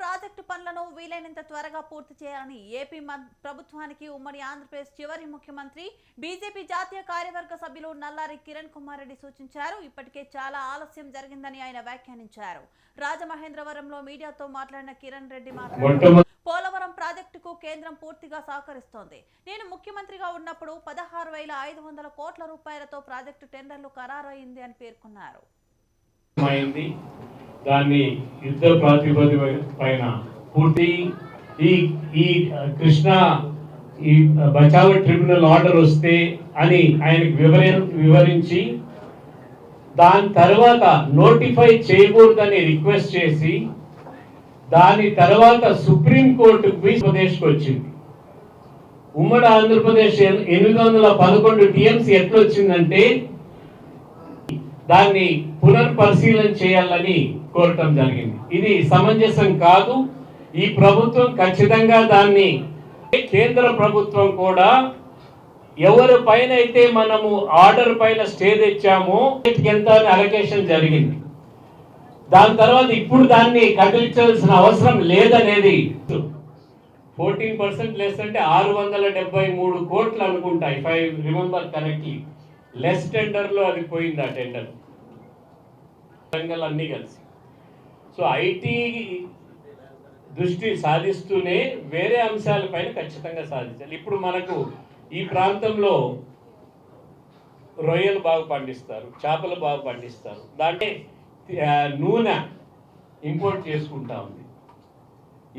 Project పనులను వీలైనంత త్వరగా పూర్తి చేయాలని ఏపీ ప్రభుత్వానికి ఉమ్మడి ఆంధ్రప్రదేశ్ చివరి ముఖ్యమంత్రి బీజేపీ జాతీయ కార్యవర్గ సభ్యులు నల్లారి కిరణ్ కుమార్ రెడ్డి సూచించారు. ఇప్పటికే చాలా ఆలస్యం జరిగిందని ఆయన వ్యాఖ్యానించారు. రాజమహేంద్రవరంలో మీడియాతో మాట్లాడిన కిరణ్ రెడ్డి మాట్లాడుతూ పోలవరం ప్రాజెక్టుకు కేంద్రం పూర్తిగా సహకరిస్తోంది. నేను ముఖ్యమంత్రిగా ఉన్నప్పుడు పదహారు వేల ఐదు వందల కోట్ల రూపాయలతో ప్రాజెక్టు టెండర్లు ఖరారయింది అని పేర్కొన్నారు. అయింది దాన్ని యుద్ధ ప్రాతిపదిక పైన పూర్తి ఈ ఈ కృష్ణ ఈ బచావ ట్రిబ్యునల్ ఆర్డర్ వస్తే అని ఆయనకు వివర వివరించి దాని తర్వాత నోటిఫై చేయకూడదని రిక్వెస్ట్ చేసి దాని తర్వాత సుప్రీంకోర్టుకు ఆంధ్రప్రదేశ్కి వచ్చింది. ఉమ్మడి ఆంధ్రప్రదేశ్ ఎనిమిది వందల పదకొండు టీఎంసీ ఎట్లొచ్చిందంటే దాన్ని పునర్పరిశీలన చేయాలని కోరటం జరిగింది. ఇది సమంజసం కాదు. ఈ ప్రభుత్వం ఖచ్చితంగా దాన్ని కేంద్ర ప్రభుత్వం కూడా ఎవరి పైన అయితే మనము ఆర్డర్ పైన స్టే తెచ్చామో ఎంత అలొకేషన్ జరిగింది. దాని తర్వాత ఇప్పుడు దాన్ని కదిలించాల్సిన అవసరం లేదనేది ఫోర్టీన్ పర్సెంట్ లెస్ అంటే ఆరు వందల డెబ్బై మూడు కోట్లు అనుకుంటా if I remember correctly less టెండర్లో అది పోయింది ఆ టెండర్ రంగాలు అన్నీ కలిసి. సో ఐటీ దృష్టి సాధిస్తూనే వేరే అంశాలపైన ఖచ్చితంగా సాధించాలి. ఇప్పుడు మనకు ఈ ప్రాంతంలో రొయ్యలు బాగా పండిస్తారు చేపలు బాగా పండిస్తారు. దాంట్లో నూనె ఇంపోర్ట్ చేసుకుంటా ఉంది.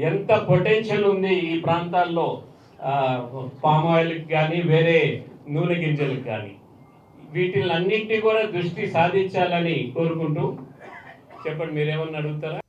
ఎంత పొటెన్షియల్ ఉంది ఈ ప్రాంతాల్లో పామ్ ఆయిల్కి కానీ వేరే నూనె గింజలకు కానీ. వీటిని అన్నింటినీ కూడా దృష్టి సాధించాలని కోరుకుంటూ చెప్పండి మీరేమన్నా అడుగుతారా?